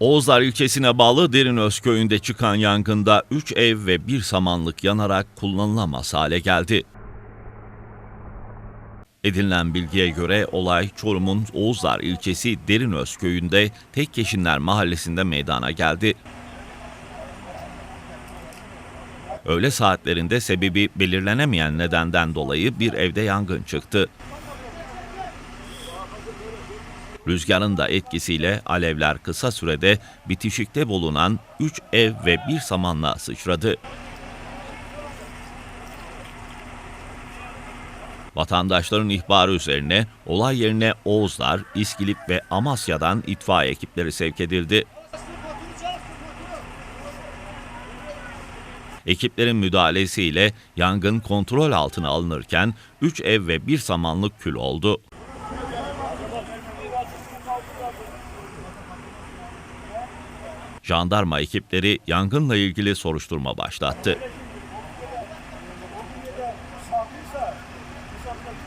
Oğuzlar ilçesine bağlı Derinöz köyünde çıkan yangında 3 ev ve bir samanlık yanarak kullanılamaz hale geldi. Edinilen bilgiye göre olay Çorum'un Oğuzlar ilçesi Derinöz köyünde Tekkeşinler mahallesinde meydana geldi. Öğle saatlerinde sebebi belirlenemeyen nedenden dolayı bir evde yangın çıktı. Rüzgarın da etkisiyle alevler kısa sürede bitişikte bulunan 3 ev ve bir samanlığa sıçradı. Vatandaşların ihbarı üzerine olay yerine Oğuzlar, İskilip ve Amasya'dan itfaiye ekipleri sevk edildi. Ekiplerin müdahalesiyle yangın kontrol altına alınırken 3 ev ve bir samanlık kül oldu. Jandarma ekipleri yangınla ilgili soruşturma başlattı.